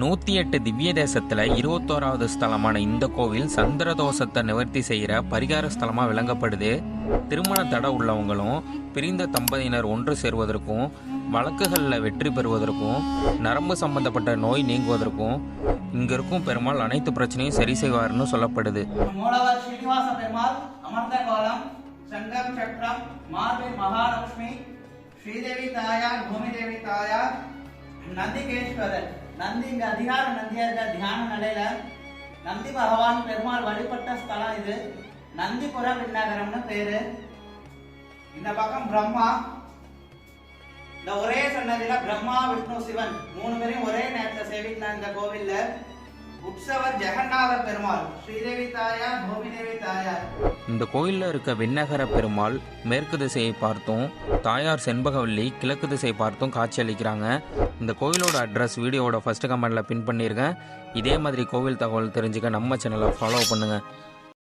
நூற்றி எட்டு திவ்ய தேசத்தில் இருபத்தோராவது ஸ்தலமான இந்த கோவில் சந்திர தோஷத்தை நிவர்த்தி செய்கிற பரிகார ஸ்தலமாக விளங்கப்படுது. திருமண தடை உள்ளவங்களும் பிரிந்த தம்பதியினர் ஒன்று சேர்வதற்கும் வழக்குகளில் வெற்றி பெறுவதற்கும் நரம்பு சம்பந்தப்பட்ட நோய் நீங்குவதற்கும் இங்கே இருக்கும் பெருமாள் அனைத்து பிரச்சனையும் சரி செய்வார்னு சொல்லப்படுது. சங்கம் சக்கரம் மகாலட்சுமி ஸ்ரீதேவி தாயார் பூமிதேவி தாயார் நந்திகேஸ்வரர் நந்தி இங்க அதிகார நந்தியா இருக்க தியான நிலையில நந்தி பகவான் பெருமாள் வழிபட்ட ஸ்தலம் இது. நந்திபுர விண்ணகரம்னு பேரு. இந்த பக்கம் பிரம்மா. இந்த ஒரே சன்னதியில பிரம்மா விஷ்ணு சிவன் மூணு பேரையும் ஒரே நேரத்துல சேவிக்கலாம் இந்த கோவில்ல. உற்சவர் ஜெகநாத பெருமாள் ஸ்ரீதேவி தாயார் தாயார். இந்த கோயிலில் இருக்க விண்ணகர பெருமாள் மேற்கு திசையை பார்த்தும் தாயார் செண்பகவல்லி கிழக்கு திசையை பார்த்தும் காட்சியளிக்கிறாங்க இந்த கோயிலோட அட்ரஸ் வீடியோவோட ஃபர்ஸ்ட் கமெண்ட்டில் பின் பண்ணியிருக்கேன் இதே மாதிரி கோவில் தகவல் தெரிஞ்சுக்க நம்ம சேனலை ஃபாலோ பண்ணுங்கள்